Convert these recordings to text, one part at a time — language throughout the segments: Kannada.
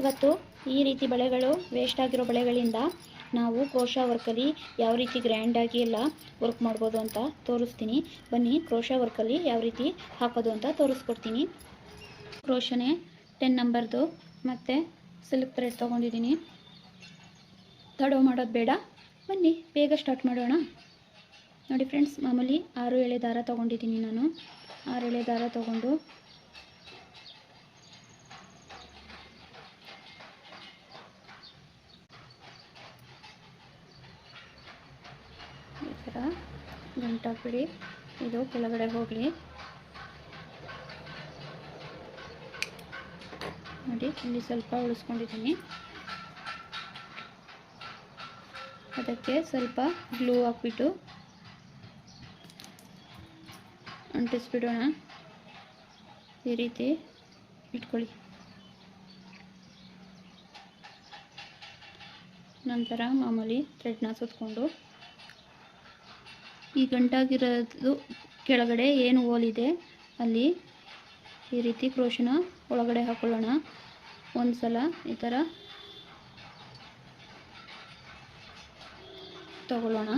ಇವತ್ತು ಈ ರೀತಿ ಬಳೆಗಳು ವೇಸ್ಟ್ ಆಗಿರೋ ಬಳೆಗಳಿಂದ ನಾವು ಕ್ರೋಶಾ ವರ್ಕಲ್ಲಿ ಯಾವ ರೀತಿ ಗ್ರ್ಯಾಂಡಾಗಿ ಎಲ್ಲ ವರ್ಕ್ ಮಾಡ್ಬೋದು ಅಂತ ತೋರಿಸ್ತೀನಿ. ಬನ್ನಿ, ಕ್ರೋಶಾ ವರ್ಕಲ್ಲಿ ಯಾವ ರೀತಿ ಹಾಕೋದು ಅಂತ ತೋರಿಸ್ಕೊಡ್ತೀನಿ. ಕ್ರೋಶನೇ ಟೆನ್ ನಂಬರ್ದು ಮತ್ತು ಸಿಲ್ಕ್ ಥ್ರೆಡ್ ತೊಗೊಂಡಿದ್ದೀನಿ. ತಡೋ ಮಾಡೋದು ಬೇಡ. ಬನ್ನಿ, ಬೇಗ ಸ್ಟಾರ್ಟ್ ಮಾಡೋಣ. ನೋಡಿ ಫ್ರೆಂಡ್ಸ್ ಮಾಮೂಲಿ ಆರು ಎಳೆ ದಾರ ತೊಗೊಂಡಿದ್ದೀನಿ ನಾನು. ಆರು ಎಳೆ ದಾರ ತೊಗೊಂಡು ಗಂಟಾಕ್ಬಿಡಿ ಇದು ಕೆಳಗಡೆ ಹೋಗಲಿ. ನೋಡಿ, ಇಲ್ಲಿ ಸ್ವಲ್ಪ ಉಳಿಸ್ಕೊಂಡಿದ್ದೀನಿ. ಅದಕ್ಕೆ ಸ್ವಲ್ಪ ಗ್ಲೂ ಹಾಕ್ಬಿಟ್ಟು ಅಂಟಿಸ್ಬಿಡೋಣ. ಈ ರೀತಿ ಇಟ್ಕೊಳ್ಳಿ. ನಂತರ ಮಾಮೂಲಿ ಥ್ರೆಡ್ನ ಸುತ್ಕೊಂಡು ಈ ಗಂಟಾಗಿರೋದು ಕೆಳಗಡೆ ಏನು ಹೋಲಿದೆ ಅಲ್ಲಿ ಈ ರೀತಿ ಕ್ರೋಶನ ಒಳಗಡೆ ಹಾಕೊಳ್ಳೋಣ. ಒಂದು ಸಲ ಈ ಥರ ತಗೊಳ್ಳೋಣ.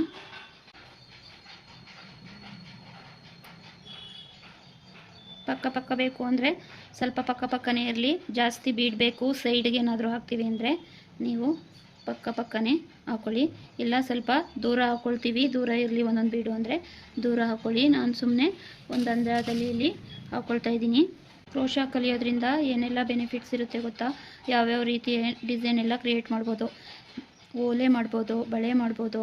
ಪಕ್ಕ ಪಕ್ಕ ಬೇಕು ಅಂದರೆ ಸ್ವಲ್ಪ ಪಕ್ಕ ಪಕ್ಕನೇ ಇರಲಿ. ಜಾಸ್ತಿ ಬೀಡಬೇಕು. ಸೈಡ್ಗೆ ಏನಾದರೂ ಹಾಕ್ತೀವಿ ಅಂದರೆ ನೀವು ಪಕ್ಕ ಪಕ್ಕನೇ ಹಾಕೊಳ್ಳಿ. ಇಲ್ಲ ಸ್ವಲ್ಪ ದೂರ ಹಾಕೊಳ್ತೀವಿ. ದೂರ ಇರಲಿ ಒಂದೊಂದು ಬೀಡು ಅಂದರೆ ದೂರ ಹಾಕೊಳ್ಳಿ. ನಾನು ಸುಮ್ಮನೆ ಒಂದು ಅಂದಾಜಲ್ಲಿ ಇಲ್ಲಿ ಹಾಕ್ಕೊಳ್ತಾ ಇದ್ದೀನಿ. ಕ್ರೋಶ ಕಲಿಯೋದ್ರಿಂದ ಏನೆಲ್ಲ ಬೆನಿಫಿಟ್ಸ್ ಇರುತ್ತೆ ಗೊತ್ತಾ? ಯಾವ್ಯಾವ ರೀತಿ ಡಿಸೈನ್ ಎಲ್ಲ ಕ್ರಿಯೇಟ್ ಮಾಡ್ಬೋದು? ಓಲೆ ಮಾಡ್ಬೋದು, ಬಳೆ ಮಾಡ್ಬೋದು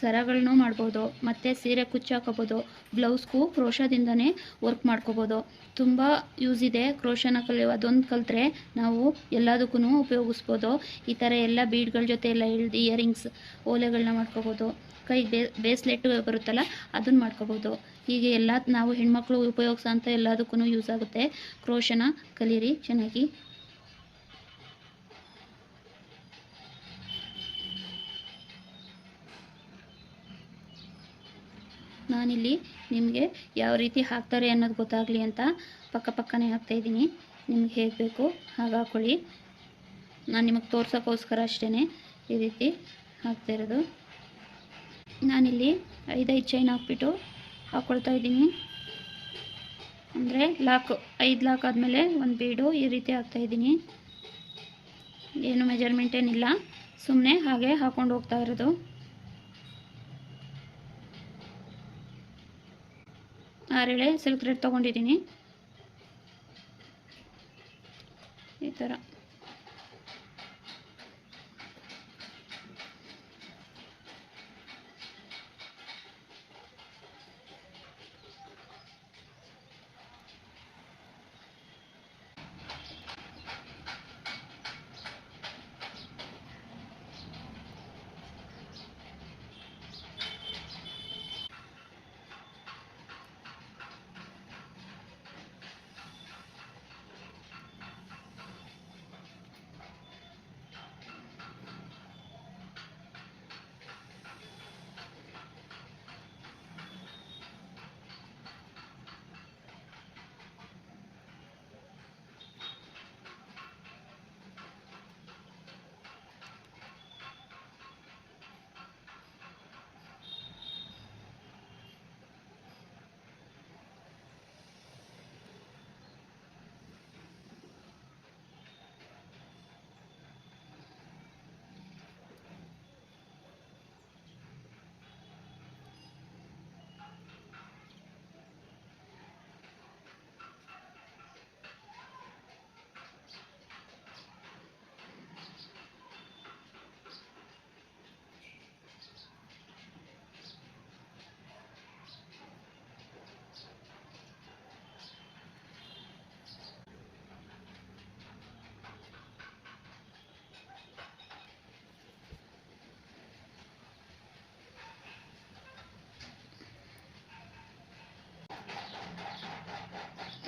ಸರಗಳನ್ನೂ ಮಾಡ್ಬೋದು, ಮತ್ತು ಸೀರೆ ಕುಚ್ಚು ಹಾಕೋಬೋದು ಬ್ಲೌಸ್ಗೂ ಕ್ರೋಶದಿಂದನೇ ವರ್ಕ್ ಮಾಡ್ಕೋಬೋದು. ತುಂಬ ಯೂಸ್ ಇದೆ ಕ್ರೋಶನ ಕಲಿ ಅದೊಂದು ಕಲಿತ್ರೆ ನಾವು ಎಲ್ಲದಕ್ಕೂ ಉಪಯೋಗಿಸ್ಬೋದು. ಈ ಥರ ಎಲ್ಲ ಬೀಡ್ಗಳ ಜೊತೆ ಎಲ್ಲ ಇಳ್ದು ಇಯರಿಂಗ್ಸ್ ಓಲೆಗಳನ್ನ ಮಾಡ್ಕೋಬೋದು. ಕೈ ಬೇ ಬೇಸ್ಲೆಟ್ಟು ಬರುತ್ತಲ್ಲ ಅದನ್ನು ಮಾಡ್ಕೋಬೋದು. ಹೀಗೆ ಎಲ್ಲ ನಾವು ಹೆಣ್ಮಕ್ಳು ಉಪಯೋಗಿಸೋ ಅಂತ ಎಲ್ಲದಕ್ಕೂ ಯೂಸ್ ಆಗುತ್ತೆ. ಕ್ರೋಶನ ಕಲೀರಿ, ಚೆನ್ನಾಗಿ ನಾನಿಲ್ಲಿ ನಿಮಗೆ ಯಾವ ರೀತಿ ಹಾಕ್ತಾರೆ ಅನ್ನೋದು ಗೊತ್ತಾಗಲಿ ಅಂತ ಪಕ್ಕ ಪಕ್ಕನೇ ಹಾಕ್ತಾಯಿದ್ದೀನಿ ನಿಮ್ಗೆ ಹೇಗೆ ಬೇಕು ಹಾಗೆ ಹಾಕ್ಕೊಳ್ಳಿ ನಾನು ನಿಮಗೆ ತೋರ್ಸೋಕ್ಕೋಸ್ಕರ ಅಷ್ಟೇ ಈ ರೀತಿ ಹಾಕ್ತಾ ಇರೋದು. ನಾನಿಲ್ಲಿ ಐದೈದು ಚೈನ್ ಹಾಕ್ಬಿಟ್ಟು ಹಾಕ್ಕೊಳ್ತಾ ಇದ್ದೀನಿ. ಅಂದರೆ ಲಾಕ್ ಐದು ಲಾಕ್ ಆದಮೇಲೆ ಒಂದು ಬೀಡು ಈ ರೀತಿ ಹಾಕ್ತಾಯಿದ್ದೀನಿ ಏನು ಮೆಜರ್ಮೆಂಟ್ ಏನಿಲ್ಲ. ಸುಮ್ಮನೆ ಹಾಗೆ ಹಾಕ್ಕೊಂಡು ಹೋಗ್ತಾ ಇರೋದು. ಆರೆಳೆ ಸಿಲ್ಕ್ ಥ್ರೆಡ್ ತೊಗೊಂಡಿದ್ದೀನಿ. ಈ ಥರ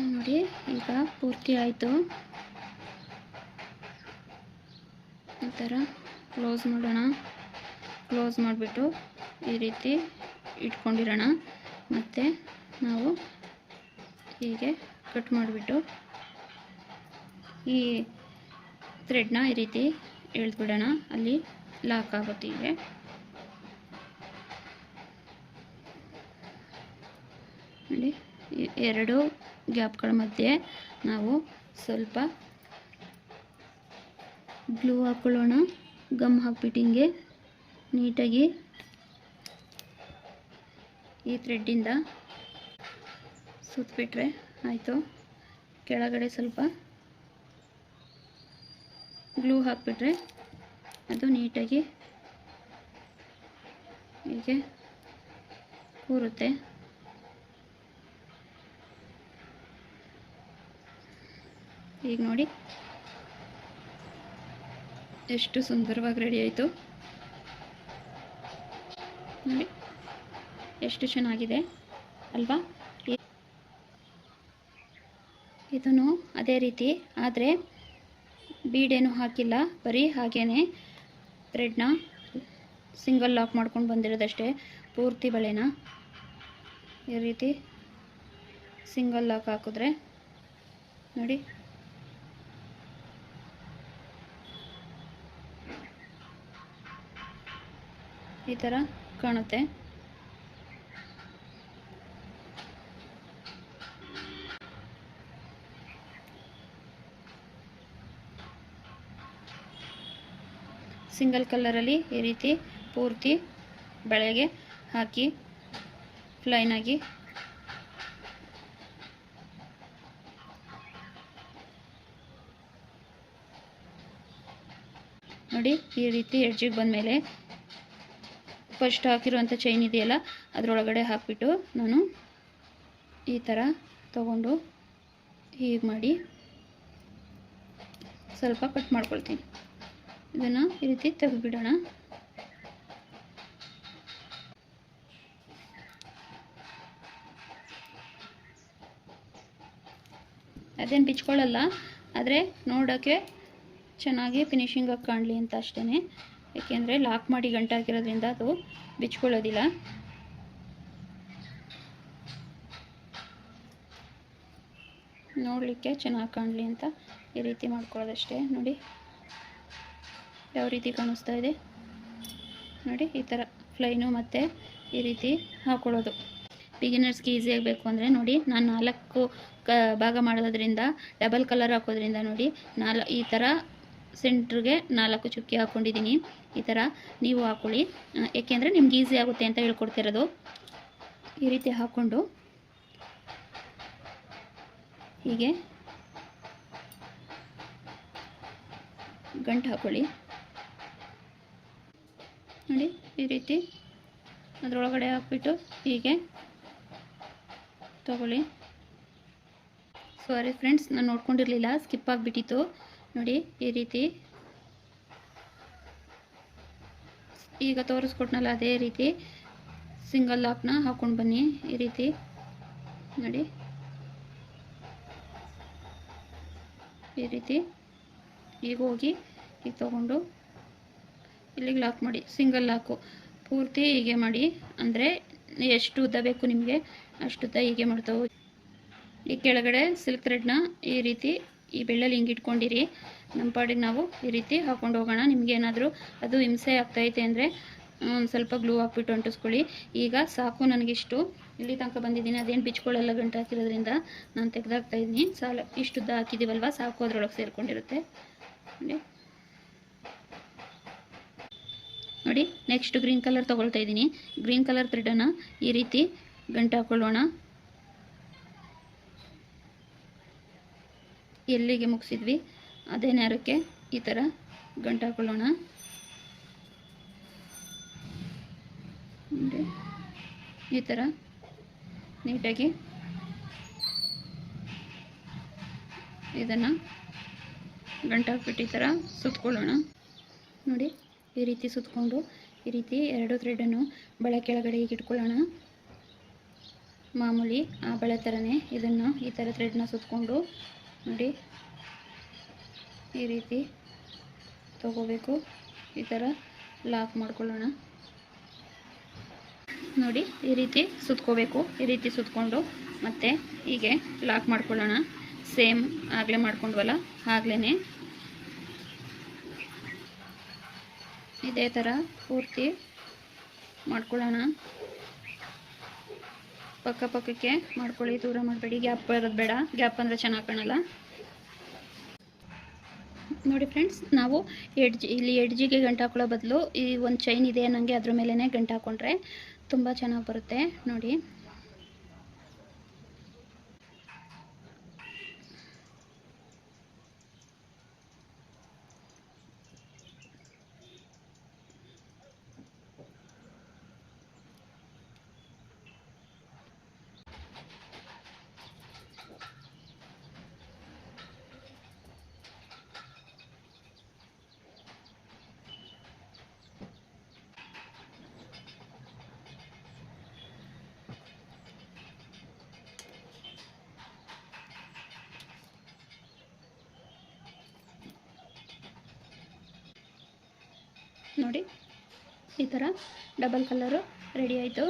ನೋಡಿ, ಈಗ ಪೂರ್ತಿ ಆಯಿತು. ಈ ಥರ ಕ್ಲೋಸ್ ಮಾಡೋಣ. ಕ್ಲೋಸ್ ಮಾಡಿಬಿಟ್ಟು ಈ ರೀತಿ ಇಟ್ಕೊಂಡಿರೋಣ. ಮತ್ತು ನಾವು ಹೀಗೆ ಕಟ್ ಮಾಡಿಬಿಟ್ಟು ಈ ಥ್ರೆಡ್ನ ಈ ರೀತಿ ಎಳೆದ್ಬಿಡೋಣ. ಅಲ್ಲಿ ಲಾಕ್ ಆಗುತ್ತೆ ಹೀಗೆ. ನೋಡಿ ಎರಡು ಗ್ಯಾಪ್ಗಳ ಮಧ್ಯೆ ನಾವು ಸ್ವಲ್ಪ ಗ್ಲೂ ಹಾಕ್ಕೊಳ್ಳೋಣ ಗಮ್ ಹಾಕ್ಬಿಟ್ಟು ಹಿಂಗೆ ನೀಟಾಗಿ ಈ ಥ್ರೆಡ್ಡಿಂದ ಸುತ್ತಬಿಟ್ರೆ ಆಯಿತು. ಕೆಳಗಡೆ ಸ್ವಲ್ಪ ಗ್ಲೂ ಹಾಕ್ಬಿಟ್ರೆ ಅದು ನೀಟಾಗಿ ಹೀಗೆ ಕೂರುತ್ತೆ. ಈಗ ನೋಡಿ. ಎಷ್ಟು ಸುಂದರವಾಗಿ ರೆಡಿ ಆಯಿತು. ನೋಡಿ. ಎಷ್ಟು ಚೆನ್ನಾಗಿದೆ, ಅಲ್ವಾ? ಇದೂ ಇದನ್ನು ಅದೇ ರೀತಿ, ಆದರೆ ಬೀಡೇನು ಹಾಕಿಲ್ಲ, ಬರೀ ಹಾಗೇ ಥ್ರೆಡ್ನ ಸಿಂಗಲ್ ಲಾಕ್ ಮಾಡ್ಕೊಂಡು ಬಂದಿರೋದಷ್ಟೇ, ಪೂರ್ತಿ ಬಳೆನ. ಈ ರೀತಿ ಸಿಂಗಲ್ ಲಾಕ್ ಹಾಕಿದ್ರೆ, ನೋಡಿ. ಈ ಥರ ಕಾಣುತ್ತೆ. ಸಿಂಗಲ್ ಕಲರಲ್ಲಿ ಈ ರೀತಿ ಪೂರ್ತಿ ಬೆಳೆಗೆ ಹಾಕಿ ಪ್ಲೈನಾಗಿ ನೋಡಿ ಈ ರೀತಿ ಎಡ್ಜಿಗೆ ಬಂದಮೇಲೆ ಫಸ್ಟ್ ಹಾಕಿರುವಂಥ ಚೈನ್ ಇದೆಯಲ್ಲ, ಅದರೊಳಗಡೆ ಹಾಕಿಬಿಟ್ಟು ನಾನು ಈ ಥರ ತಗೊಂಡು ಹೀಗೆ ಮಾಡಿ ಸ್ವಲ್ಪ ಕಟ್ ಮಾಡ್ಕೊಳ್ತೀನಿ. ಇದನ್ನು ಈ ರೀತಿ ತೆಗೆದುಬಿಡೋಣ. ಅದೇನು ಬಿಚ್ಕೊಳ್ಳಲ್ಲ, ಆದರೆ ನೋಡೋಕ್ಕೆ ಚೆನ್ನಾಗಿ ಫಿನಿಶಿಂಗಾಗಿ ಕಾಣಲಿ ಅಂತ ಅಷ್ಟೇ ಏಕೆಂದರೆ ಲಾಕ್ ಮಾಡಿ ಗಂಟಾಗಿರೋದ್ರಿಂದ ಅದು ಬಿಚ್ಕೊಳ್ಳೋದಿಲ್ಲ. ನೋಡಲಿಕ್ಕೆ ಚೆನ್ನಾಗಿ ಕಾಣಲಿ ಅಂತ ಈ ರೀತಿ ಮಾಡ್ಕೊಳ್ಳೋದಷ್ಟೇ. ನೋಡಿ, ಯಾವ ರೀತಿ ಕಾಣಿಸ್ತಾ ಇದೆ. ನೋಡಿ, ಈ ಥರ ಫ್ಲೈನು ಮತ್ತು ಈ ರೀತಿ ಹಾಕ್ಕೊಳ್ಳೋದು ಬಿಗಿನರ್ಸ್ಗೆ ಈಸಿ ಆಗಬೇಕು ಅಂದರೆ ನೋಡಿ, ನಾನು ನಾಲ್ಕು ಕ ಭಾಗ ಮಾಡೋದ್ರಿಂದ, ಡಬಲ್ ಕಲರ್ ಹಾಕೋದ್ರಿಂದ ನೋಡಿ, ನಾಲ್ ಈ ಥರ ಸೆಂಟ್ರಿಗೆ ನಾಲ್ಕು ಚುಕ್ಕಿ ಹಾಕ್ಕೊಂಡಿದ್ದೀನಿ ಈ ಥರ ನೀವು ಹಾಕ್ಕೊಳ್ಳಿ ಏಕೆಂದರೆ ನಿಮ್ಗೆ ಈಸಿ ಆಗುತ್ತೆ ಅಂತ ಹೇಳ್ಕೊಡ್ತಿರೋದು. ಈ ರೀತಿ ಹಾಕ್ಕೊಂಡು. ಹೀಗೆ. ಗಂಟು ಹಾಕ್ಕೊಳ್ಳಿ ನೋಡಿ, ಈ ರೀತಿ ಅದರೊಳಗಡೆ ಹಾಕ್ಬಿಟ್ಟು ಹೀಗೆ ತಗೊಳ್ಳಿ. ಸಾರಿ ಫ್ರೆಂಡ್ಸ್ ನಾನು ನೋಡ್ಕೊಂಡಿರಲಿಲ್ಲ ಸ್ಕಿಪ್ ಆಗಿಬಿಟ್ಟಿತ್ತು. ನೋಡಿ, ಈ ರೀತಿ. ಈಗ ತೋರಿಸ್ಕೊಟ್ನಲ್ಲ ಅದೇ ರೀತಿ. ಸಿಂಗಲ್ ಲಾಕ್ನ ಹಾಕೊಂಡು ಬನ್ನಿ, ಈ ರೀತಿ. ನೋಡಿ. ಈ ರೀತಿ. ಈಗ ಹೋಗಿ, ಈಗ ತಗೊಂಡು ಇಲ್ಲಿಗೆ ಲಾಕ್ ಮಾಡಿ ಸಿಂಗಲ್ ಲಾಕು ಪೂರ್ತಿ ಹೀಗೆ ಮಾಡಿ, ಅಂದರೆ ಎಷ್ಟು ಉದ್ದ ಬೇಕು ನಿಮಗೆ, ಅಷ್ಟು ಉದ್ದ ಹೀಗೆ ಮಾಡ್ತಾ ಹೋಗಿ. ಈ ಕೆಳಗಡೆ ಸಿಲ್ಕ್ ಥ್ರೆಡ್ನ ಈ ರೀತಿ ಈ ಬೆಳ್ಳಲ್ಲಿ ಹಿಂಗೆ ಇಟ್ಕೊಂಡಿರಿ ನಮ್ಮ ಪಾಡಿಗೆ ನಾವು ಈ ರೀತಿ ಹಾಕೊಂಡು ಹೋಗೋಣ. ನಿಮಗೇನಾದರೂ ಅದು ಹಿಂಸೆ ಆಗ್ತೈತೆ ಅಂದರೆ ಒಂದು ಸ್ವಲ್ಪ ಗ್ಲೂ ಹಾಕ್ಬಿಟ್ಟು ಅಂಟಿಸ್ಕೊಳ್ಳಿ ಈಗ ಸಾಕು ನನಗಿಷ್ಟು. ಇಲ್ಲಿ ತನಕ ಬಂದಿದ್ದೀನಿ. ಅದೇನು ಬಿಚ್ಕೊಳ್ಳಲ್ಲ ಗಂಟು ಹಾಕಿರೋದ್ರಿಂದ ನಾನು ತೆಗೆದಾಕ್ತಾ ಇದ್ದೀನಿ. ಸಾಲ ಇಷ್ಟು ಉದ್ದ ಹಾಕಿದ್ದೀವಲ್ವ ಸಾಕು, ಅದ್ರೊಳಗೆ ಸೇರಿಕೊಂಡಿರುತ್ತೆ. ನೋಡಿ. ನೋಡಿ ನೆಕ್ಸ್ಟ್ ಗ್ರೀನ್ ಕಲರ್ ತೊಗೊಳ್ತಾ ಇದ್ದೀನಿ. ಗ್ರೀನ್ ಕಲರ್ ಥ್ರೆಡನ್ನು ಈ ರೀತಿ ಗಂಟು ಹಾಕೊಳ್ಳೋಣ. ಎಲ್ಲಿಗೆ ಮುಗಿಸಿದ್ವಿ? ಅದೇ ನೇರಕ್ಕೆ ಈ ಥರ ಗಂಟು ಹಾಕೊಳ್ಳೋಣ ಈ ಥರ ನೀಟಾಗಿ ಇದನ್ನು ಗಂಟು ಹಾಕ್ಬಿಟ್ಟು ಈ ಥರ ಸುತ್ಕೊಳ್ಳೋಣ. ನೋಡಿ, ಈ ರೀತಿ ಸುತ್ಕೊಂಡು, ಈ ರೀತಿ ಎರಡು ಥ್ರೆಡನ್ನು ಬಳೆ ಕೆಳಗಡೆ ಈಗ ಇಟ್ಕೊಳ್ಳೋಣ. ಮಾಮೂಲಿ ಆ ಬಳೆ ಥರನೇ ಇದನ್ನು ಈ ಥರ ಥ್ರೆಡ್ನ ಸುತ್ಕೊಂಡು ನೋಡಿ. ಈ ರೀತಿ ತಗೋಬೇಕು. ಈ ಥರ ಲಾಕ್ ಮಾಡ್ಕೊಳ್ಳೋಣ. ನೋಡಿ, ಈ ರೀತಿ ಸುತ್ಕೋಬೇಕು. ಈ ರೀತಿ ಸುತ್ಕೊಂಡು ಮತ್ತೆ ಹೀಗೆ ಲಾಕ್ ಮಾಡ್ಕೊಳ್ಳೋಣ. ಸೇಮ್ ಆಗಲೇ ಮಾಡ್ಕೊಂಡ್ವಲ್ಲ? ಆಗ್ಲೇ ಇದೇ ಥರ ಪೂರ್ತಿ ಮಾಡ್ಕೊಳ್ಳೋಣ. ಪಕ್ಕ ಪಕ್ಕಕ್ಕೆ ಮಾಡ್ಕೊಳ್ಳಿ, ದೂರ ಮಾಡಬೇಡಿ. ಗ್ಯಾಪ್ ಬರೋದು ಬೇಡ. ಗ್ಯಾಪ್ ಅಂದರೆ ಚೆನ್ನಾಗಿ ಕಾಣಲ್ಲ. ನೋಡಿ ಫ್ರೆಂಡ್ಸ್ ನಾವು ಎಡ್ಜ್, ಇಲ್ಲಿ ಎಡ್ಜಿಗೆ ಗಂಟು ಹಾಕೊಳ್ಳೋ ಬದಲು ಈ ಒಂದು ಚೈನ್ ಇದೆ ನನಗೆ ಅದ್ರ ಮೇಲೇ ಗಂಟು ಹಾಕ್ಕೊಂಡ್ರೆ ತುಂಬ ಚೆನ್ನಾಗಿ ಬರುತ್ತೆ. ನೋಡಿ. ನೋಡಿ, ಈ ಥರ ಡಬಲ್ ಕಲರು ರೆಡಿ ಆಯಿತು.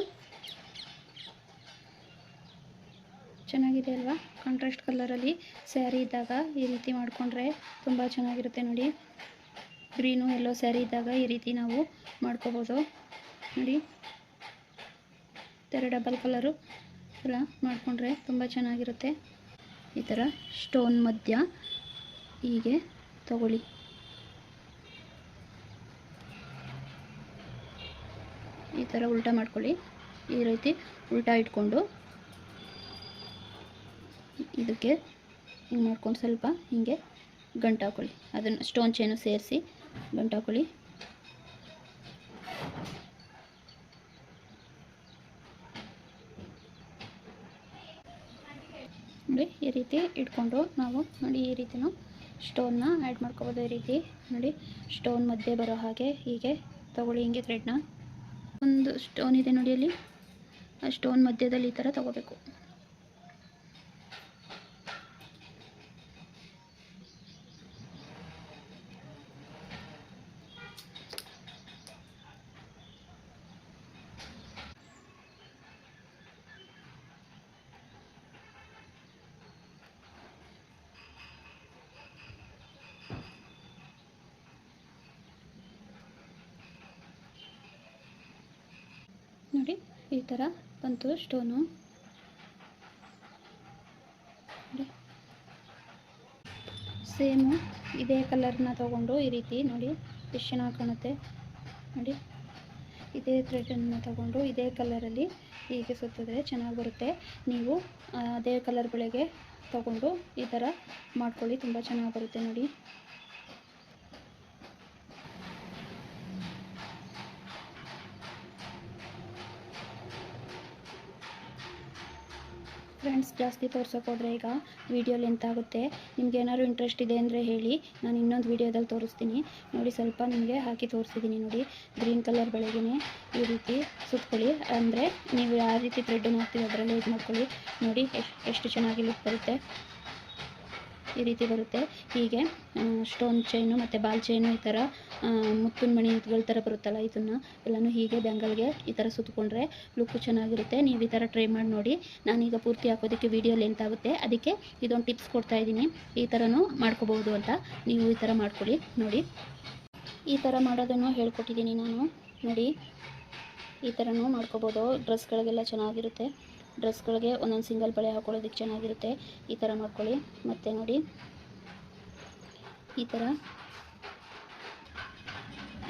ಚೆನ್ನಾಗಿದೆ ಅಲ್ವಾ? ಕಾಂಟ್ರಾಸ್ಟ್ ಕಲರಲ್ಲಿ ಸ್ಯಾರಿ ಇದ್ದಾಗ ಈ ರೀತಿ ಮಾಡಿಕೊಂಡ್ರೆ ತುಂಬ ಚೆನ್ನಾಗಿರುತ್ತೆ ನೋಡಿ. ಗ್ರೀನು ಎಲ್ಲೋ ಸ್ಯಾರಿ ಇದ್ದಾಗ ಈ ರೀತಿ ನಾವು ಮಾಡ್ಕೋಬೋದು. ನೋಡಿ ಥರ ಡಬಲ್ ಕಲರು ಎಲ್ಲ ಮಾಡಿಕೊಂಡ್ರೆ ತುಂಬ ಚೆನ್ನಾಗಿರುತ್ತೆ. ಈ ಥರ ಸ್ಟೋನ್ ಮಧ್ಯ ಹೀಗೆ ತಗೊಳ್ಳಿ. ಥರ ಉಲ್ಟಾ ಮಾಡ್ಕೊಳ್ಳಿ. ಈ ರೀತಿ ಉಲ್ಟಾ ಇಟ್ಕೊಂಡು ಇದಕ್ಕೆ ಹಿಂಗೆ ಮಾಡ್ಕೊಂಡು ಸ್ವಲ್ಪ ಹಿಂಗೆ ಗಂಟು ಹಾಕೊಳ್ಳಿ. ಅದನ್ನು ಸ್ಟೋನ್ ಚೇನು ಸೇರಿಸಿ ಗಂಟು ಹಾಕೊಳ್ಳಿ. ನೋಡಿ, ಈ ರೀತಿ ಇಟ್ಕೊಂಡು ನಾವು ನೋಡಿ ಈ ರೀತಿನೂ ಸ್ಟೋನ್ನ ಆ್ಯಡ್ ಮಾಡ್ಕೋಬೋದು ಈ ರೀತಿ. ನೋಡಿ ಸ್ಟೋನ್ ಮಧ್ಯೆ ಬರೋ ಹಾಗೆ ಹೀಗೆ ತಗೊಳ್ಳಿ, ಹಿಂಗೆ ಥ್ರೆಡ್ನ ಒಂದು ಸ್ಟೋನ್ ಇದೆ ನೋಡಿ ಅಲ್ಲಿ. ಆ ಸ್ಟೋನ್ ಮಧ್ಯದಲ್ಲಿ ಈ ಥರ ತಗೋಬೇಕು. ನೋಡಿ, ಈ ಥರ ಬಂತು ಸ್ಟೋನು. ನೋಡಿ. ಸೇಮು, ಇದೇ ಕಲರ್ನ ತಗೊಂಡು ಈ ರೀತಿ ನೋಡಿ, ಎಷ್ಟು ಚೆನ್ನಾಗಿ ಕಾಣುತ್ತೆ. ನೋಡಿ. ಇದೇ ಥ್ರೆಡನ್ನು ತಗೊಂಡು ಇದೇ ಕಲರಲ್ಲಿ ಹೀಗೆ ಸುತ್ತಿದ್ರೆ ಚೆನ್ನಾಗಿ ಬರುತ್ತೆ. ನೀವು ಅದೇ ಕಲರ್ ಬೆಳೆಗೆ ತಗೊಂಡು ಈ ಥರ ಮಾಡ್ಕೊಳ್ಳಿ, ತುಂಬ ಚೆನ್ನಾಗಿ ಬರುತ್ತೆ ನೋಡಿ. ಫ್ರೆಂಡ್ಸ್ ಜಾಸ್ತಿ ತೋರ್ಸೋಕೆ ಹೋದ್ರೆ ಈಗ ವಿಡಿಯೋ ಲೆಂತ್ ಆಗುತ್ತೆ. ನಿಮ್ಗೆ ಏನಾದ್ರು ಇಂಟ್ರೆಸ್ಟ್ ಇದೆ ಅಂದರೆ ಹೇಳಿ. ನಾನು ಇನ್ನೊಂದು ವಿಡಿಯೋದಲ್ಲಿ ತೋರಿಸ್ತೀನಿ. ನೋಡಿ, ಸ್ವಲ್ಪ ನಿಮಗೆ ಹಾಕಿ ತೋರಿಸಿದ್ದೀನಿ ನೋಡಿ. ಗ್ರೀನ್ ಕಲರ್ ಬೆಳಗ್ಗೆ ಈ ರೀತಿ ಸುತ್ಕೊಳ್ಳಿ ಅಂದರೆ ನೀವು ಯಾವ ರೀತಿ ಥ್ರೆಡ್ಡನ್ನು ಹಾಕ್ತೀವಿ ಅದರಲ್ಲೇ ಇದು ಮಾಡ್ಕೊಳ್ಳಿ. ನೋಡಿ, ಎಷ್ಟು ಚೆನ್ನಾಗಿ ಲುಕ್ ಬರುತ್ತೆ. ಈ ರೀತಿ ಬರುತ್ತೆ. ಹೀಗೆ ಸ್ಟೋನ್ ಚೈನು ಮತ್ತು ಬಾಲ್ ಚೈನು ಈ ಥರ ಮುತ್ತಿನ ಮಣಿಗಳ ಥರ ಬರುತ್ತಲ್ಲ ಇದನ್ನು. ಎಲ್ಲಾನು ಹೀಗೆ ಬ್ಯಾಂಗಲ್ಗೆ ಈ ಥರ ಸುತ್ತಕೊಂಡ್ರೆ ಲುಕ್ಕು ಚೆನ್ನಾಗಿರುತ್ತೆ. ನೀವು ಈ ಥರ ಟ್ರೈ ಮಾಡಿ ನೋಡಿ. ನಾನೀಗ ಪೂರ್ತಿ ಹಾಕೋದಕ್ಕೆ ವಿಡಿಯೋ ಲೆಂತ್ ಆಗುತ್ತೆ. ಅದಕ್ಕೆ ಇದೊಂದು ಟಿಪ್ಸ್ ಕೊಡ್ತಾ ಇದ್ದೀನಿ. ಈ ಥರನೂ ಮಾಡ್ಕೋಬೋದು ಅಂತ ನೀವು ಈ ಥರ ಮಾಡ್ಕೊಳ್ಳಿ ನೋಡಿ. ಈ ಥರ ಮಾಡೋದನ್ನು ಹೇಳ್ಕೊಟ್ಟಿದ್ದೀನಿ ನಾನು. ನೋಡಿ. ಈ ಥರನೂ ಮಾಡ್ಕೋಬೋದು. ಡ್ರೆಸ್ಗಳಿಗೆಲ್ಲ ಚೆನ್ನಾಗಿರುತ್ತೆ. ಡ್ರೆಸ್ಗಳಿಗೆ ಒಂದೊಂದು ಸಿಂಗಲ್ ಬಳೆ ಹಾಕೊಳ್ಳೋದಕ್ಕೆ ಚೆನ್ನಾಗಿರುತ್ತೆ. ಈ ಥರ ಮಾಡ್ಕೊಳ್ಳಿ. ಮತ್ತೆ ನೋಡಿ. ಈ ಥರ.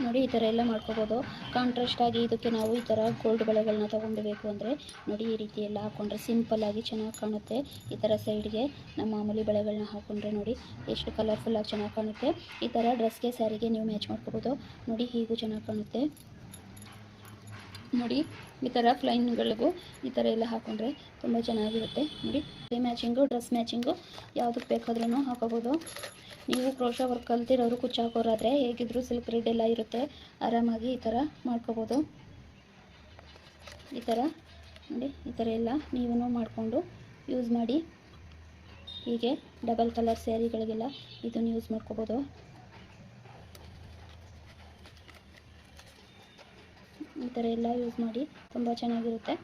ನೋಡಿ, ಈ ಥರ ಎಲ್ಲ ಮಾಡ್ಕೋಬೋದು. ಕಾಂಟ್ರಾಸ್ಟ್ ಆಗಿ ಇದಕ್ಕೆ ನಾವು ಈ ಥರ ಗೋಲ್ಡ್ ಬಳೆಗಳನ್ನ ತೊಗೊಂಡ್ಬೇಕು ಅಂದರೆ, ನೋಡಿ, ಈ ರೀತಿ ಎಲ್ಲ ಹಾಕ್ಕೊಂಡ್ರೆ ಸಿಂಪಲ್ಲಾಗಿ ಚೆನ್ನಾಗಿ ಕಾಣುತ್ತೆ. ಈ ಥರ ಸೈಡ್ಗೆ ನಮ್ಮ ಮಾಮೂಲಿ ಬಳೆಗಳನ್ನ ಹಾಕ್ಕೊಂಡ್ರೆ ನೋಡಿ, ಎಷ್ಟು ಕಲರ್ಫುಲ್ಲಾಗಿ ಚೆನ್ನಾಗಿ ಕಾಣುತ್ತೆ. ಈ ಥರ ಡ್ರೆಸ್ಗೆ ಸ್ಯಾರಿಗೆ ನೀವು ಮ್ಯಾಚ್ ಮಾಡ್ಕೋಬೋದು. ನೋಡಿ, ಹೀಗೂ ಚೆನ್ನಾಗಿ ಕಾಣುತ್ತೆ. ನೋಡಿ, ಈ ಥರ ಫ್ಲೈನ್ಗಳಿಗೂ ಈ ಥರ ಎಲ್ಲ ಹಾಕೊಂಡ್ರೆ ತುಂಬ ಚೆನ್ನಾಗಿರುತ್ತೆ. ನೋಡಿ ಮ್ಯಾಚಿಂಗು ಡ್ರೆಸ್ ಮ್ಯಾಚಿಂಗು ಯಾವುದಕ್ಕೆ ಬೇಕಾದ್ರೂ ಹಾಕೋಬೋದು. ನೀವು ಕ್ರೋಶ ವರ್ಕ್ ಕಲ್ತಿರೋರು ಕುಚ್ಚು ಹಾಕೋರಾದರೆ ಹೇಗಿದ್ರು ಸಿಲ್ಕ್ ರೆಡ್ ಎಲ್ಲ ಇರುತ್ತೆ. ಆರಾಮಾಗಿ ಈ ಥರ ಮಾಡ್ಕೋಬೋದು. ಈ ಥರ ನೋಡಿ, ಈ ಥರ ಎಲ್ಲ ನೀವು ಮಾಡಿಕೊಂಡು ಯೂಸ್ ಮಾಡಿ. ಹೀಗೆ ಡಬಲ್ ಕಲರ್ ಸ್ಯಾರಿಗಳಿಗೆಲ್ಲ ಇದನ್ನು ಯೂಸ್ ಮಾಡ್ಕೋಬೋದು. ಈ ಥರ ಎಲ್ಲ ಯೂಸ್ ಮಾಡಿ ತುಂಬ ಚೆನ್ನಾಗಿರುತ್ತೆ.